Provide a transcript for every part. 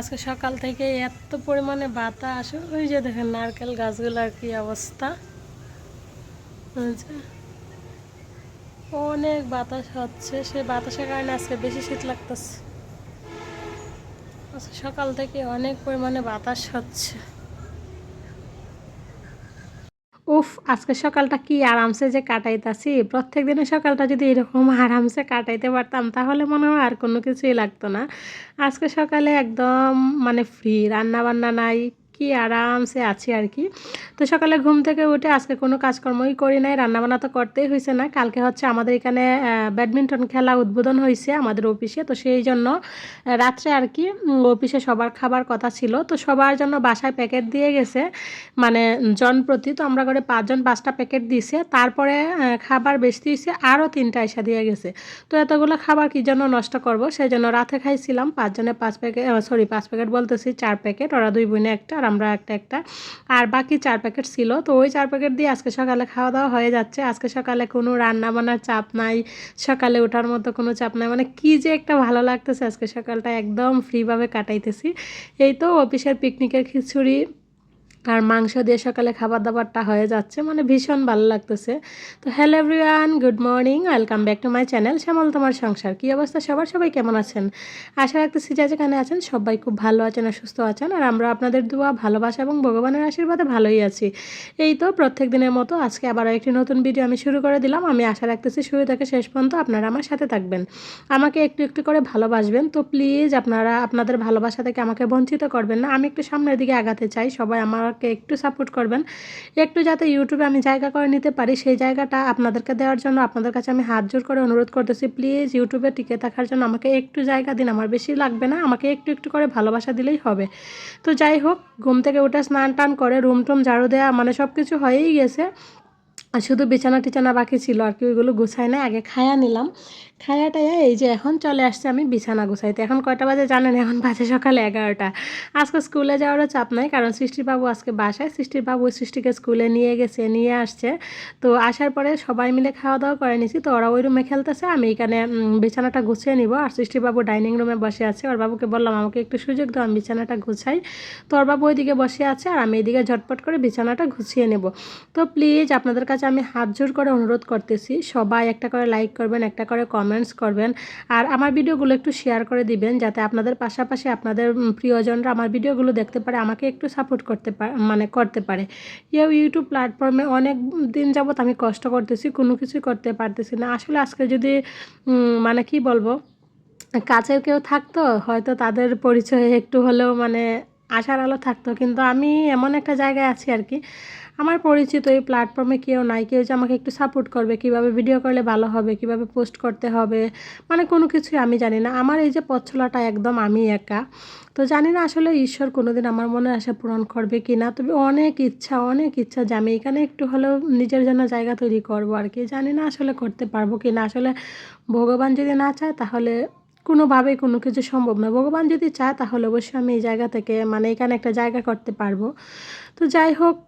আজকে সকাল থেকে এত পরিমাণে বাতাস, ওই যে দেখেন নারকেল গাছগুলার কি অবস্থা। অনেক বাতাস হচ্ছে, সে বাতাসের কারণে আজকে বেশি শীত লাগতেছে। সকাল থেকে অনেক পরিমাণে বাতাস হচ্ছে। উফ, আজকে সকালটা কি আরামসে যে কাটাইতাছি? প্রত্যেক দিনের সকালটা যদি এরকম আরামসে কাটাইতে পারতাম, তাহলে মনে হয় আর কোনো কিছুই লাগতো না। আজকে সকালে একদম মানে ফ্রি রান্না বান্না নাই কি আরামসে আছি আর কি। তো সকালে ঘুম থেকে উঠে আজকে কোনো কাজকর্মই করি নাই, রান্নাবান্না তো করতেই হয়েছে না। কালকে হচ্ছে আমাদের এখানে ব্যাডমিন্টন খেলা উদ্বোধন হয়েছে আমাদের অফিসে। তো সেই জন্য রাত্রে আর কি অফিসে সবার খাবার কথা ছিল। তো সবার জন্য বাসায় প্যাকেট দিয়ে গেছে মানে জন প্রতি। তো আমরা করে পাঁচজন পাঁচটা প্যাকেট দিছে। তারপরে খাবার বেশি দিয়েছে আরও তিনটা এসে দিয়ে গেছে। তো এতগুলো খাবার কি জন্য নষ্ট করব? সেই জন্য রাতে খাইছিলাম। পাঁচজনে পাঁচ প্যাকেট সরি পাঁচ প্যাকেট বলতেছি, চার প্যাকেট, ওরা দুই বোনে একটা, আর আমরা একটা একটা। আর বাকি চার প্যাকেট ছিল। তো ওই চার প্যাকেট দিয়ে আজকে সকালে খাওয়া দাওয়া হয়ে যাচ্ছে। আজকে সকালে কোনো রান্না বান্নার চাপ নাই। সকালে ওঠার মতো কোনো চাপ নাই। মানে কি যে একটা ভালো লাগতেছে। আজকে সকালটা একদম ফ্রিভাবে কাটাইতেছি। এই তো অফিসের পিকনিকের খিচুড়ি। আর মাংস দিয়ে সকালে খাবার দাবারটা হয়ে যাচ্ছে মানে ভীষণ ভালো লাগতেছে। তো hello everyone good morning welcome back to my channel শ্যামল তোমার সংসার। কী অবস্থা সবার? সবাই কেমন আছেন? আশা রাখতেছি যা যেখানে আছেন সবাই খুব ভালো আছেন আর সুস্থ আছেন, আর আমরা আপনাদের দোয়া, ভালোবাসা এবং ভগবানের আশীর্বাদে ভালোই আছি। এই তো প্রত্যেক দিনের মতো আজকে আবার একটি নতুন ভিডিও আমি শুরু করে দিলাম। আমি আশা রাখতেছি শুরু থেকে শেষ পর্যন্ত আপনারা আমার সাথে থাকবেন। আমাকে একটু একটু করে ভালোবাসবেন, তো প্লিজ আপনারা, আপনাদের ভালোবাসা থেকে আমাকে বঞ্চিত করবেন না। আমি একটু সামনের দিকে আগাতে চাই, সবাই আমাকে একটু সাপোর্ট করবেন। একটু যাতে ইউটিউবে আমি জায়গা করে নিতে পারি, সেই জায়গাটা আপনাদেরকে দেওয়ার জন্য আপনাদের কাছে আমি হাত জোর করে অনুরোধ করতেছি প্লিজ ইউটিউবে টিকে থাকার জন্য আমাকে একটু জায়গা দিন, আমার বেশি লাগবে না, আমাকে একটু একটু করে ভালোবাসা দিলেই হবে। তো যাই হোক, ঘুম থেকে উঠে স্নান টান করে রুম টুম ঝাড়ু দেওয়া মানে সব কিছু হয়েই গেছে। আর শুধু বিছানা টিছানা বাকি ছিল, আর কি ওইগুলো গুছাই না আগে খায়া নিলাম। খায়া টায়া এই যে এখন চলে আসছে আমি বিছানা গুছাইতে। এখন কয়টা বাজে জানেন? এখন বাজে সকাল এগারোটা। আজকে স্কুলে যাওয়ারও চাপ নাই, কারণ সৃষ্টির বাবু আজকে বাসায়। সৃষ্টির বাবু সৃষ্টিকে স্কুলে নিয়ে গেছে, নিয়ে আসছে। তো আসার পরে সবাই মিলে খাওয়া দাওয়া করে নিছি। তো ওরা ওই রুমে খেলতেছে, আমি এখানে বিছানাটা গুছিয়ে নিব। আর সৃষ্টির বাবু ডাইনিং রুমে বসে আছে। ওর বাবুকে বললাম, আমাকে একটু সুযোগ দাও, আমি বিছানাটা গুছাই। তো ওর বাবু ওইদিকে বসে আছে আর আমি এদিকে ঝটপট করে বিছানাটা গুছিয়ে নেব। তো প্লিজ, আপনাদের কাছে আমি হাত জোর করে অনুরোধ করতেছি। সবাই একটা করে লাইক করবেন, একটা করে কমেন্টস করবেন। আর আমার ভিডিওগুলো একটু শেয়ার করে দিবেন, যাতে আপনাদের পাশাপাশি আপনাদের প্রিয়জনরা আমার ভিডিওগুলো দেখতে পারে, আমাকে একটু সাপোর্ট করতে পারে মানে করতে পারে। ইউ ইউটিউব প্ল্যাটফর্মে অনেক দিন যাবৎ আমি কষ্ট করতেছি, কোনো কিছুই করতে পারতেছি না। আসলে আজকে যদি মানে কি বলব, কাছের কেউ থাকতো, হয়তো তাদের পরিচয়ে একটু হলেও মানে আশার আলো থাকতো। কিন্তু আমি এমন একটা জায়গায় আছি আর কি আমার পরিচিত এই প্ল্যাটফর্মে কেউ নাই, কেউ যে আমাকে একটু সাপোর্ট করবে, কীভাবে ভিডিও করলে ভালো হবে, কীভাবে পোস্ট করতে হবে মানে কোনো কিছুই আমি জানি না। আমার এই যে পথ চলাটা একদম আমি একা। তো জানি না আসলে ঈশ্বর কোনোদিন আমার মনে আশা পূরণ করবে কি না তবে অনেক ইচ্ছা অনেক ইচ্ছা যে আমি এখানে একটু হলেও নিজের জন্য জায়গা তৈরি করব আর কি। জানি না আসলে করতে পারব কি না আসলে ভগবান যদি না চায় তাহলে কোনোভাবেই কোনো কিছু সম্ভব না। ভগবান যদি চায় তাহলে অবশ্যই আমি এই জায়গা থেকে মানে এখানে একটা জায়গা করতে পারব। তো যাই হোক,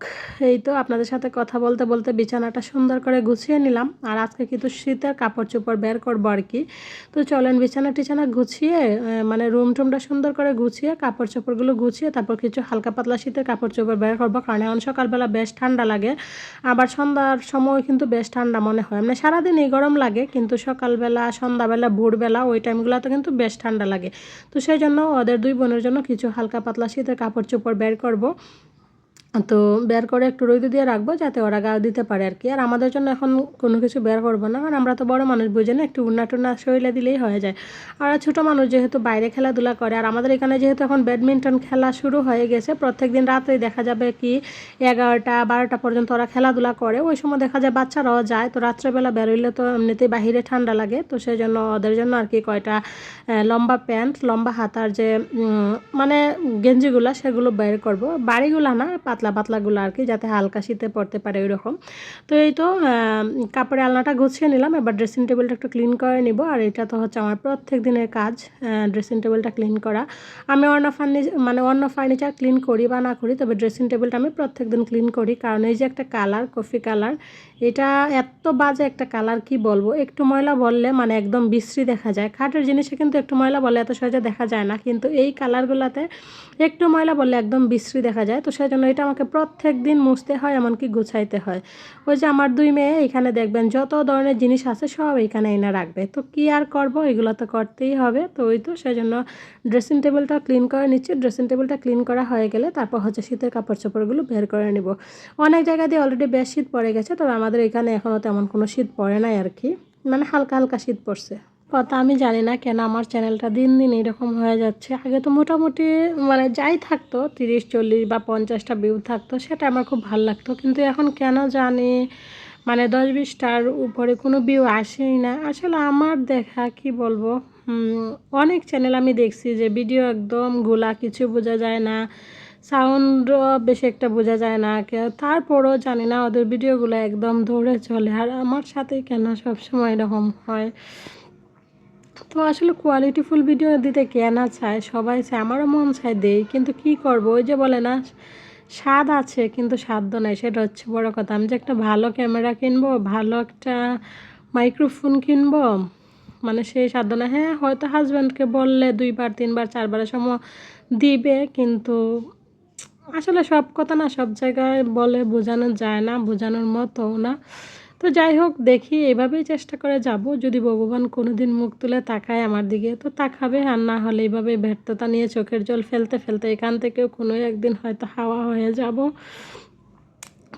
এই তো আপনাদের সাথে কথা বলতে বলতে বিছানাটা সুন্দর করে গুছিয়ে নিলাম। আর আজকে কিন্তু শীতের কাপড় চোপড় বের করব আর কি। তো চলেন বিছানা টিছানা গুছিয়ে মানে রুম টুমটা সুন্দর করে গুছিয়ে, কাপড় চোপড়গুলো গুছিয়ে তারপর কিছু হালকা পাতলা শীতের কাপড় চোপড় বের করব। কারণ এখন সকালবেলা বেশ ঠান্ডা লাগে। আবার সন্ধ্যার সময় কিন্তু বেশ ঠান্ডা মনে হয়। মানে সারাদিনই গরম লাগে, কিন্তু সকালবেলা, সন্ধ্যাবেলা, ভোরবেলা ওই টাইমগুলোতে কিন্তু বেশ ঠান্ডা লাগে। তো সেই জন্য ওদের দুই বোনের জন্য কিছু হালকা পাতলা শীতের কাপড় চোপড় বের করব। তো বের করে একটু রোদে দিয়ে রাখব যাতে ওরা গাও দিতে পারে আর কি। আর আমাদের জন্য এখন কোনো কিছু বের করব না, কারণ আমরা তো বড় মানুষ, বুঝে না? একটু উন্না টুন্না শরীরে দিলেই হয়ে যায়। আর ছোটো মানুষ যেহেতু বাইরে খেলাধুলা করে, আর আমাদের এখানে যেহেতু এখন ব্যাডমিন্টন খেলা শুরু হয়ে গেছে, প্রত্যেক দিন রাতেই দেখা যাবে কি এগারোটা, বারোটা পর্যন্ত ওরা খেলাধুলা করে। ওই সময় দেখা যায় বাচ্চারাও যায়, তো রাত্রেবেলা বেরোইলে তো এমনিতেই বাহিরে ঠান্ডা লাগে, তো সেই জন্য ওদের জন্য আর কি কয়টা লম্বা প্যান্ট, লম্বা হাতার যে মানে গেঞ্জিগুলো সেগুলো বের করব। বাড়িগুলো না, পাতলা পাতলা পাতলাগুলো আর কি যাতে হালকা শীতে পড়তে পারে ওই রকম তো এই তো আহ, কাপড়ের আলনাটা গুছিয়ে নিলাম। এবার ড্রেসিং টেবিলটা একটু ক্লিন করে নিব। আর এটা তো হচ্ছে আমার প্রত্যেক দিনের কাজ ড্রেসিং টেবিলটা ক্লিন করা। আমি অন্য ফার্নিচার মানে অন্য ফার্নিচার ক্লিন করি বা না করি তবে ড্রেসিং টেবিলটা আমি প্রত্যেক দিন ক্লিন করি। কারণ এই যে একটা কালার কফি কালার এটা এত বাজে একটা কালার কি বলব? একটু ময়লা বললে মানে একদম বিশ্রী দেখা যায়। খাটের জিনিসে কিন্তু একটু ময়লা বললে এত সহজে দেখা যায় না। কিন্তু এই কালারগুলোতে একটু ময়লা বললে একদম বিশ্রী দেখা যায়। তো সেই জন্য এটা আমাকে প্রত্যেক দিন মুছতে হয়, এমনকি গুছাইতে হয়। ওই যে আমার দুই মেয়ে, এখানে দেখবেন যত ধরনের জিনিস আছে সব এখানে এনে রাখবে। তো কি আর করব? এগুলো তো করতেই হবে। তো ওই তো সেই জন্য ড্রেসিং টেবিলটা ক্লিন করে নিচ্ছি। ড্রেসিং টেবিলটা ক্লিন করা হয়ে গেলে তারপর হচ্ছে শীতের কাপড় চোপড়গুলো বের করে নিব। অনেক জায়গা দিয়ে অলরেডি বেশ শীত পড়ে গেছে, তবে আমাদের এখানে এখনও তেমন কোনো শীত পড়ে নাই আর কি। মানে হালকা হালকা শীত পড়ছে। কথা আমি জানি না কেন আমার চ্যানেলটা দিন দিন এরকম হয়ে যাচ্ছে। আগে তো মোটামুটি মানে যাই থাকতো, তিরিশ, চল্লিশ বা পঞ্চাশটা ভিউ থাকতো, সেটা আমার খুব ভালো লাগতো। কিন্তু এখন কেন জানি মানে দশ বিশটার উপরে কোনো ভিউ আসেই না। আসলে আমার দেখা, কি বলব অনেক চ্যানেল আমি দেখছি যে ভিডিও একদম গোলা, কিছু বোঝা যায় না সাউন্ডও বেশি একটা বোঝা যায় না। তারপরও জানি না ওদের ভিডিওগুলো একদম ধরে চলে। আর আমার সাথেই কেন সবসময় এরকম হয়? তো আসলে কোয়ালিটিফুল ভিডিও দিতে কে না চায়? সবাই চায়, আমারও মন চায় দেই, কিন্তু কি করব? ওই যে বলে না, স্বাদ আছে, কিন্তু সাধ্য নাই, সেটা হচ্ছে বড় কথা। আমি যে একটা ভালো ক্যামেরা কিনবো, ভালো একটা মাইক্রোফোন কিনবো মানে সেই সাধ্য না হ্যাঁ হয়তো হাজব্যান্ডকে বললে দুইবার, তিনবার, চারবারের সময় দিবে, কিন্তু আসলে সব কথা না, সব জায়গায় বলে বোঝানো যায় না, বোঝানোর মতো না। তো যাই হোক, দেখি এভাবেই চেষ্টা করে যাব। যদি ভগবান কোনোদিন মুখ তুলে তাকায় আমার দিকে, তো তাকাবে। আর না হলে এইভাবে ব্যর্থতা নিয়ে চোখের জল ফেলতে ফেলতে এখান থেকেও কোনো একদিন হয়তো হাওয়া হয়ে যাব।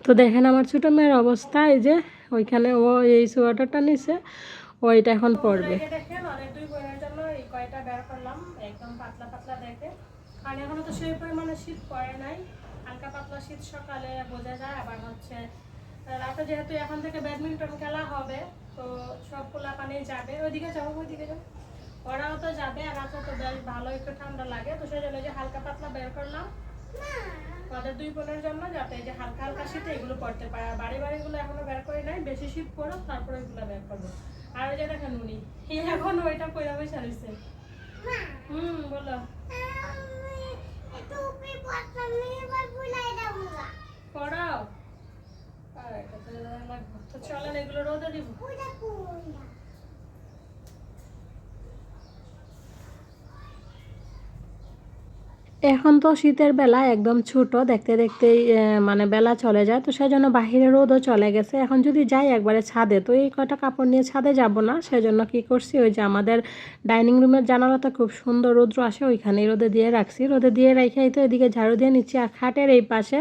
তো দেখেন আমার ছোটো মেয়ের অবস্থা, এই যে ওইখানে ও এই সোয়েটারটা নিছে, ও এটা এখন পরিমাণে শীত পড়ে নাই, হালকা পাতলা শীত সকালে বোঝা যায়, আবার হচ্ছে রাতে যেহেতু এখন থেকে ব্যাডমিন্টন খেলা হবে তো সব পোলা পানি যাবে। ওইদিকে যাব ওইদিকে যাব ওরাও তো যাবে আর রাতে তো বেশ ভালো একটু ঠান্ডা লাগে। তো সেই জন্য যে হালকা পাতলা বের করলাম। ওদের দুই বোনের জন্য যাতে যে হালকা হালকা শীতে এগুলো পড়তে পারে। আর বাড়ি বাড়িগুলো এখনও বের করি নাই। বেশি শীত পড়ো তারপরে এগুলো বের করব। আর ওই যে দেখেন উনি এখন ওইটা পয়লা বসে রয়েছে হুম বলো। পড়াও। তো। চলেন এগুলো রোদে দিব এখন তো শীতের বেলা একদম ছোট দেখতে দেখতেই আহ, মানে বেলা চলে যায়। তো সেই জন্য বাহিরে রোদও চলে গেছে। এখন যদি যাই একবারে ছাদে তো এই কয়টা কাপড় নিয়ে ছাদে যাব না? সেজন্য কি করছি? ওই যে আমাদের ডাইনিং রুমের জানালাটা খুব সুন্দর রৌদ্র আসে ওইখানে রোদে দিয়ে রাখছি। রোদে দিয়ে রেখে তো এদিকে ঝাড়ু দিয়ে নিচ্ছি। আর খাটের এই পাশে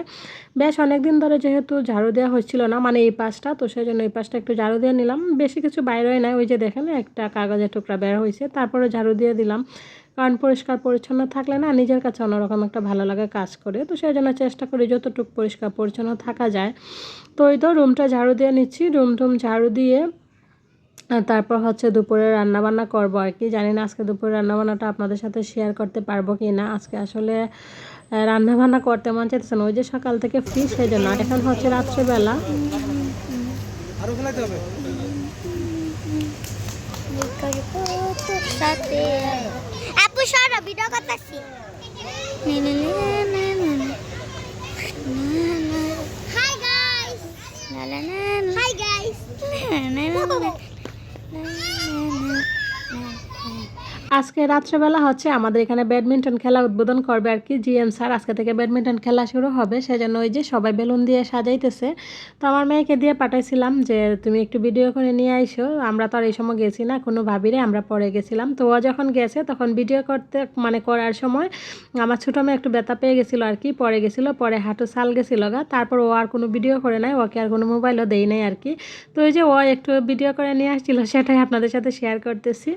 বেশ অনেক দিন ধরে যেহেতু ঝাড়ু দেওয়া হচ্ছিল না মানে এই পাশটা তো সেই জন্য এই পাশটা একটু ঝাড়ু দিয়ে নিলাম। বেশি কিছু বাইরে হয় না। ওই যে দেখেন একটা কাগজের টুকরা বের হয়েছে। তারপরে ঝাড়ু দিয়ে দিলাম। কারণ পরিষ্কার পরিচ্ছন্ন থাকলে না নিজের কাছে অন্যরকম একটা ভালো লাগে কাজ করে। তো সেই জন্য চেষ্টা করি যতটুকু পরিষ্কার পরিচ্ছন্ন থাকা যায়। তো ওই তো রুমটা ঝাড়ু দিয়ে নিচ্ছি। রুম টুম ঝাড়ু দিয়ে তারপর হচ্ছে দুপুরে রান্নাবান্না করব আর কি। জানি না আজকে দুপুরে রান্নাবান্নাটা আপনাদের সাথে শেয়ার করতে পারব কি না আজকে আসলে রান্নাবান্না করতে মন চাইতেছে না। ওই যে সকাল থেকে ফ্রি সেই জন্য। এখন হচ্ছে রাত্রেবেলা। হবে? আপু সরো ভিডিও করতেছি হাই গাইস হাই গাইস আজকে রাত্রেবেলা হচ্ছে আমাদের এখানে ব্যাডমিন্টন খেলা উদ্বোধন করবে আর কি জিএম স্যার। আজকে থেকে ব্যাডমিন্টন খেলা শুরু হবে, সেজন্য ওই যে সবাই বেলুন দিয়ে সাজাইতেছে। তো আমার মেয়েকে দিয়ে পাঠাইছিলাম যে, তুমি একটু ভিডিও করে নিয়ে আইসো, আমরা তো আর এই সময় গেছি না, কোনো ভাবিরে আমরা পরে গেছিলাম। তো ও যখন গেছে, তখন ভিডিও করতে মানে করার সময় আমার ছোটো মেয়ে একটু ব্যথা পেয়ে গেছিল আর কি, পরে গেছিল, পরে হাঁটু সাল গেছিল গা। তারপর ও আর কোনো ভিডিও করে নাই, ওকে আর কোনো মোবাইলও দেই নাই আর কি। তো ওই যে ও একটু ভিডিও করে নিয়ে আসছিল, সেটাই আপনাদের সাথে শেয়ার করতেছি।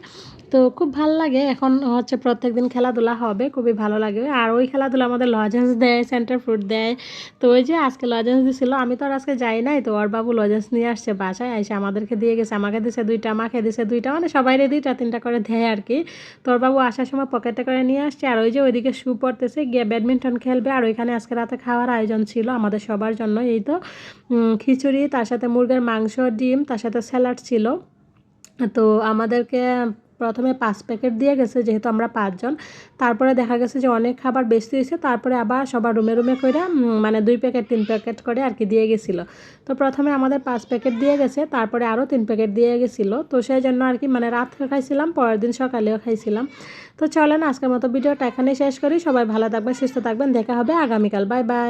তো খুব ভালো এখন হচ্ছে প্রত্যেক দিন খেলাধুলা হবে, খুবই ভালো লাগে আর ওই খেলাধুলা আমাদের লজেন্স দেয় সেন্টার ফ্রুট দেয়। তো ওই যে আজকে লজেন্স দিছিল আমি তো আর আজকে যাই নাই, তো ওর বাবু লজেন্স নিয়ে আসছে বাসায়, এসে আমাদেরকে দিয়ে গেছে, আমাকে দিছে দুইটা আমাকে দিছে দুইটা মানে সবাইরে দুইটা, তিনটা করে দেয় আর কি। তোর বাবু আসার সময় পকেটে করে নিয়ে আসছে, আর ওই যে ওইদিকে শু পড়তেছে, গিয়ে ব্যাডমিন্টন খেলবে, আর ওইখানে আজকে রাতে খাওয়ার আয়োজন ছিল আমাদের সবার জন্য এই তো। খিচুড়ি, তার সাথে মুরগের মাংস, ডিম, তার সাথে স্যালাড ছিল। তো আমাদেরকে প্রথমে পাঁচ প্যাকেট দিয়ে গেছে যেহেতু আমরা পাঁচজন। তারপরে দেখা গেছে যে অনেক খাবার বেশি হয়েছে, তারপরে আবার সবার রুমে রুমে করে মানে দুই প্যাকেট, তিন প্যাকেট করে আর কি দিয়ে গেছিল। তো প্রথমে আমাদের পাঁচ প্যাকেট দিয়ে গেছে, তারপরে আরও তিন প্যাকেট দিয়ে গেছিল। তো সেই জন্য আর কি মানে রাত খাইছিলাম, পরের দিন সকালেও খাইছিলাম। তো চলেন আজকের মতো ভিডিওটা এখানেই শেষ করি। সবাই ভালো থাকবেন, সুস্থ থাকবেন। দেখা হবে আগামীকাল। Bye bye.